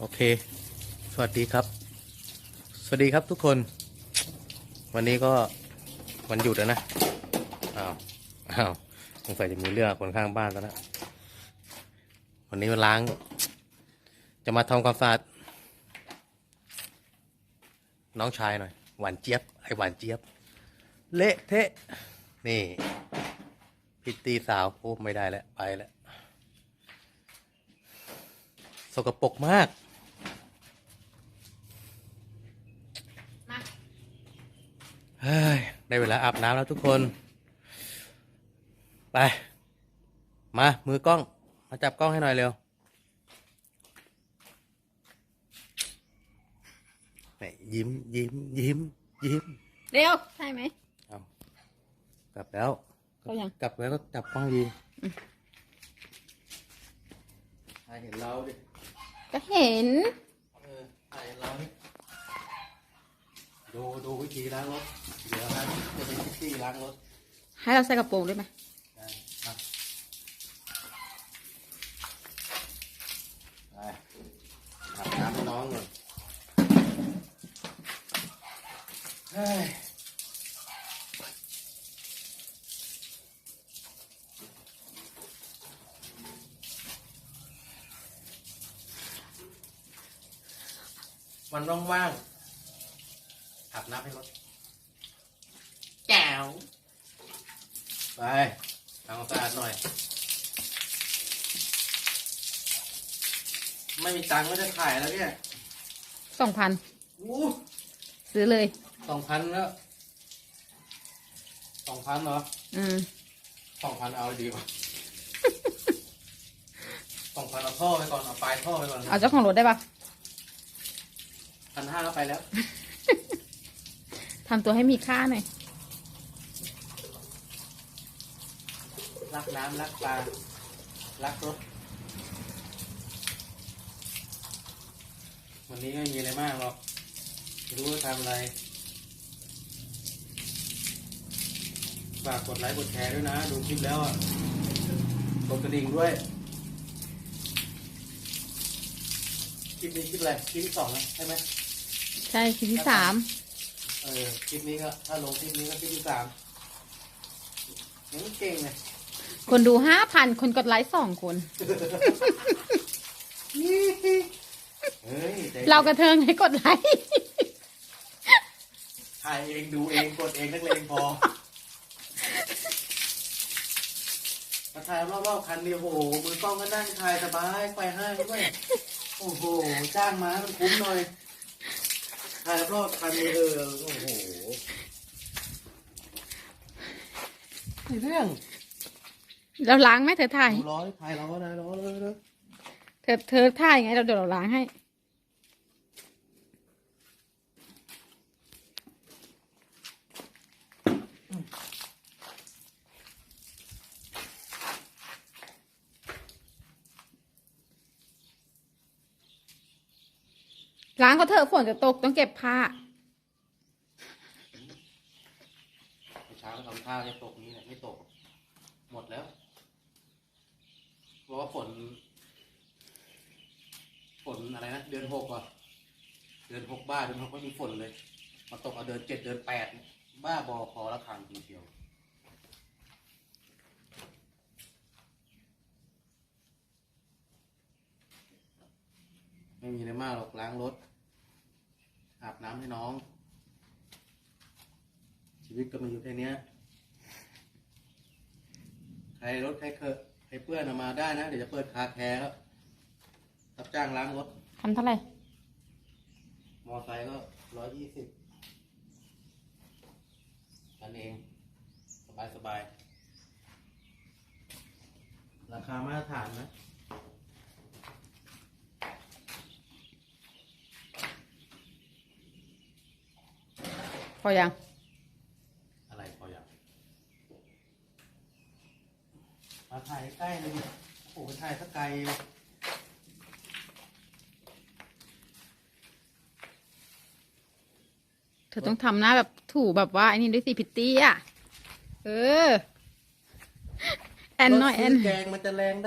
โอเค สวัสดีครับ สวัสดีครับทุกคน วันนี้ก็วันหยุดแล้วนะ อ้าว อ้าวสงสัยจะมีเรื่องคนข้างบ้านแล้วนะ วันนี้มาล้าง จะมาทำความสะอาดน้องชายหน่อย หวานเจี๊ยบ ไอหวานเจี๊ยบ เละเทะ นี่ พิตตีสาว โอ้ ไม่ได้แล้ว ไปแล้ว สกปรกมาก มา เฮ้ย ได้เวลาอาบน้ำแล้วทุกคน ไป มา มือกล้อง มาจับกล้องให้หน่อยเร็วแหมยิ้ม ยิ้ม ยิ้ม ยิ้ม เร็ว ใช่ไหมเอากลับแล้วเอายัง กลับแล้วก็จับกล้องดีถ่ายเห็นเราดิ ก็เห็น เออถ่ายเห็นเรานี่ดูดูวิธีล้างรถ เดี๋ยวนะจะเป็นพิตตี้ล้างรถให้เราใส่กระโปรงด้วยไหมได้ครับไปอาบน้ำให้น้องก่อนเฮ้ยวันว่างๆอาบน้ำให้รถ แจ๋วไปทำความสะอาดหน่อย ไม่มีตังค์ก็จะขายแล้วเนี่ยสองพันอู้ซื้อเลย สองพันแล้วสองพันเหรออืมสองพันเอาดีกว่าสองพันเอาท่อไปก่อนเอาปลายท่อไปก่อนเอาเจ้าของรถได้ปะพันห้าก็ไปแล้ว ทำตัวให้มีค่าหน่อย รักน้ำรักปลารักรถ วันนี้ไม่มีอะไรมากหรอกไม่รู้ว่าทำอะไร ฝากกดไลค์กดแชร์ด้วยนะ ดูคลิปแล้วอะกดกระดิ่งด้วย คลิปนี้คลิปอะไร คลิปที่สองนะใช่ไหม ใช่คลิปที่สาม เออ คลิปนี้ก็ ถ้าลงคลิปนี้ก็คลิปที่สามยังเก่งเลย คนดูห้าพันคนกดไลค์สองคน เฮ้ยใจเรากระเทิงให้กดไลค์ถ่ายเองดูเองกดเองนักเลงพอมาถ่ายรอบๆคันเดียวโอ้โหมือกล้องก็นั่งถ่ายสบายไปห้างด้วยโอ้โหจ้างมามันคุ้มหน่อยถ่ายรอบๆคันเดียวเออโอ้โหไม่เรื่อง เราล้างไหมเธอถ่ายดูร้อยถ่ายเราก็ได้ร้อยเลยเลยเธอเธอถ่ายไงเราเดี๋ยวเราล้างให้ ล้างก็เถอะฝนจะตกต้องเก็บผ้า เช้าทำท่าจะตกนี้แหละไม่ตก หมดแล้ว เพราะว่าฝนฝนอะไรนะเดือนหกอะเดือนหกบ้าเดือนหกไม่มีฝนเลย มาตกเอาเดือนเจ็ดเดือนแปดบ้าบอพอละครังทีเดียวไม่มีอะไรมากหรอกล้างรถอาบน้ำให้น้อง ชีวิตก็มันอยู่แค่นี้ใครรถใครเคอะ ใครเปื้อนเอามาได้นะ เดี๋ยวจะเปิดคาแคร์แล้วรับจ้างล้างรถทำเท่าไหร่ มอไซค์ก็ร้อยยี่สิบกันเอง สบายสบาย ราคามาตรฐานนะ พอยัง อะไรพออย่างาถ่ายใกล้เลยโอ้โหถ่ายสักไกลเลยเธอต้องทำหน้าแบบถูแบบว่าไอ้นี่ด้วยสิพิตตี้อะ เออ แอนหน่อยแอนรถซื้แกงมันจะแรงได้